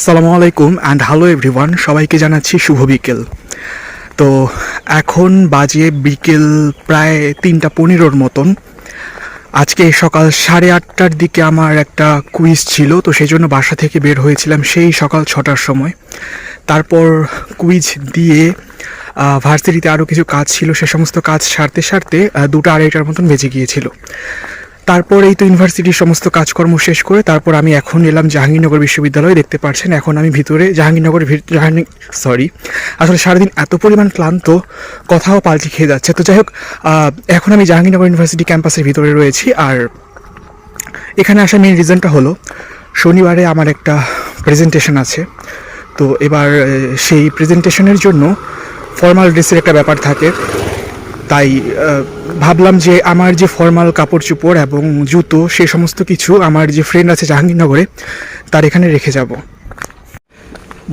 আসসালামু আলাইকুম and hello everyone সবাইকে জানাচ্ছি শুভ বিকেল। তো এখন বাজে বিকেল প্রায় তিনটা পনেরোর মতন। আজকে সকাল সাড়ে আটটার দিকে আমার একটা কুইজ ছিল, তো সেই জন্য বাসা থেকে বের হয়েছিলাম সেই সকাল ছটার সময়। তারপর কুইজ দিয়ে ভার্সিটিতে আরও কিছু কাজ ছিল, সে সমস্ত কাজ সারতে সারতে দুটো আড়াইটার মতন বেজে গিয়েছিল। তারপর এই তো ইউনিভার্সিটির সমস্ত কাজকর্ম শেষ করে তারপর আমি এখন এলাম জাহাঙ্গীরনগর বিশ্ববিদ্যালয়ে দেখতে পাচ্ছেন এখন আমি ভিতরে জাহাঙ্গীরনগর জাহাঙ্গীর সরি আসলে সারাদিন এত পরিমাণ ক্লান্ত, কথাও পাল্টে খেয়ে যাচ্ছে। তো যাই হোক এখন আমি জাহাঙ্গীরনগর ইউনিভার্সিটি ক্যাম্পাসের ভিতরে রয়েছি আর এখানে আসার মেন রিজনটা হলো, শনিবারে আমার একটা প্রেজেন্টেশন আছে। তো এবার সেই প্রেজেন্টেশনের জন্য ফর্মাল ড্রেসের একটা ব্যাপার থাকে। তাই ভাবলাম যে আমার যে ফর্মাল কাপড় চোপড় এবং জুতো সে সমস্ত কিছু আমার যে ফ্রেন্ড আছে জাহাঙ্গীরনগরে, তার এখানে রেখে যাব।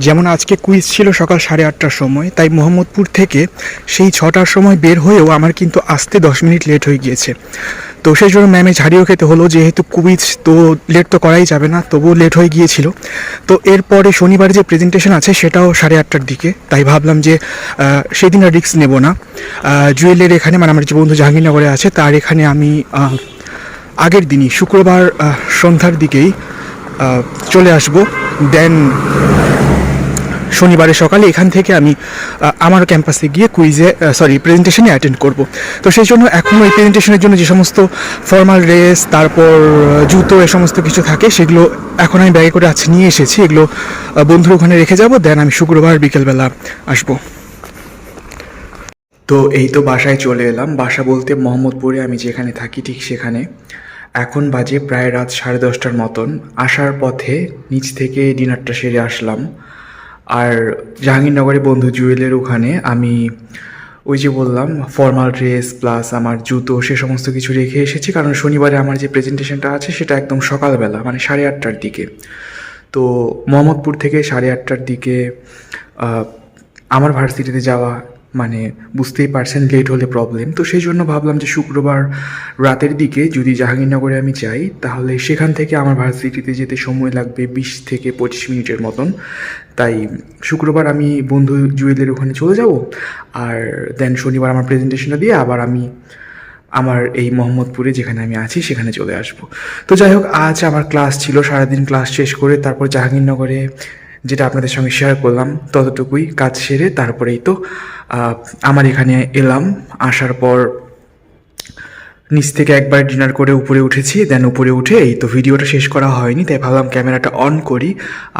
যেমন আজকে কুইজ ছিল সকাল সাড়ে আটটার সময়, তাই মোহাম্মদপুর থেকে সেই ছটার সময় বের হয়েও আমার কিন্তু আসতে দশ মিনিট লেট হয়ে গিয়েছে। তো সেই জন্য ম্যামে ঝাড়িও খেতে হলো, যেহেতু কুইজ, তো লেট তো করাই যাবে না, তবুও লেট হয়ে গিয়েছিল। তো এরপরে শনিবার যে প্রেজেন্টেশন আছে, সেটাও সাড়ে আটটার দিকে। তাই ভাবলাম যে সেদিন আর রিস্ক নেব না। জুয়েলের এখানে মানে আমার যে বন্ধু জাহাঙ্গীরনগরে আছে, তার এখানে আমি আগের দিনই, শুক্রবার সন্ধ্যার দিকেই চলে আসব। দেন শনিবারে সকালে এখান থেকে আমি আমার ক্যাম্পাসে গিয়ে কুইজে সরি প্রেজেন্টেশনে অ্যাটেন্ড করব। তো সেই জন্য এখনও এই প্রেজেন্টেশনের জন্য যে সমস্ত ফর্মাল ড্রেস তারপর জুতো, এ সমস্ত কিছু থাকে, সেগুলো এখন আমি ব্যাগে করে আজ নিয়ে এসেছি। এগুলো বন্ধুর ওখানে রেখে যাব, দেন আমি শুক্রবার বিকেলবেলা আসব। তো এই তো বাসায় চলে এলাম। বাসা বলতে মোহাম্মদপুরে আমি যেখানে থাকি ঠিক সেখানে। এখন বাজে প্রায় রাত সাড়ে দশটার মতন। আসার পথে নিচ থেকে ডিনারটা সেরে আসলাম। আর জাহাঙ্গীরনগরে বন্ধু জুয়েলের ওখানে আমি ওই যে বললাম ফর্মাল ড্রেস প্লাস আমার জুতো, সে সমস্ত কিছু রেখে এসেছি। কারণ শনিবারে আমার যে প্রেজেন্টেশনটা আছে, সেটা একদম সকালবেলা মানে সাড়ে আটটার দিকে। তো মোহাম্মদপুর থেকে সাড়ে আটটার দিকে আমার ভার্সিটিতে যাওয়া মানে বুঝতেই পারছেন লেট হলে প্রবলেম তো সেই জন্য ভাবলাম যে শুক্রবার রাতের দিকে যদি জাহাঙ্গীরনগরে আমি যাই, তাহলে সেখান থেকে আমার ভার্সিটিতে যেতে সময় লাগবে বিশ থেকে পঁচিশ মিনিটের মতন। তাই শুক্রবার আমি বন্ধু জুয়েলের ওখানে চলে যাব, আর দেন শনিবার আমার প্রেজেন্টেশনটা দিয়ে আবার আমি আমার এই মোহাম্মদপুরে যেখানে আমি আছি, সেখানে চলে আসব। তো যাই হোক, আজ আমার ক্লাস ছিল, সারাদিন ক্লাস শেষ করে তারপর জাহাঙ্গীরনগরে যেটা আপনাদের সঙ্গে শেয়ার করলাম, ততটুকুই কাজ সেরে তারপরেই তো আমার এখানে এলাম। আসার পর নিচ থেকে একবার ডিনার করে উপরে উঠেছি দেন উপরে উঠে এই তো ভিডিওটা শেষ করা হয়নি, তাই ভাবলাম ক্যামেরাটা অন করি।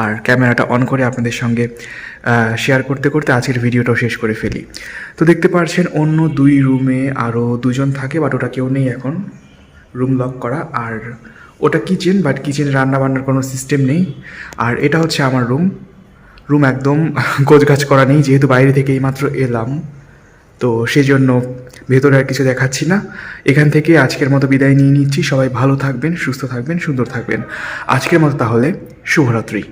আর ক্যামেরাটা অন করে আপনাদের সঙ্গে শেয়ার করতে করতে আজকের ভিডিওটাও শেষ করে ফেলি। তো দেখতে পাচ্ছেন অন্য দুই রুমে আরও দুজন থাকে বাট ওটা কেউ নেই এখন রুম লক করা। আর ওটা কিচেন বাট কিচেনে রান্না বান্নার কোনো সিস্টেম নেই। আর এটা হচ্ছে আমার রুম রুম একদম গোছগাছ করা নেই, যেহেতু বাইরে থেকে এইমাত্র এলাম। তো সেই জন্য ভেতরে আর কিছু দেখাচ্ছি না। এখান থেকে আজকের মতো বিদায় নিয়ে নিচ্ছি। সবাই ভালো থাকবেন, সুস্থ থাকবেন, সুন্দর থাকবেন। আজকের মতো তাহলে, শুভরাত্রি।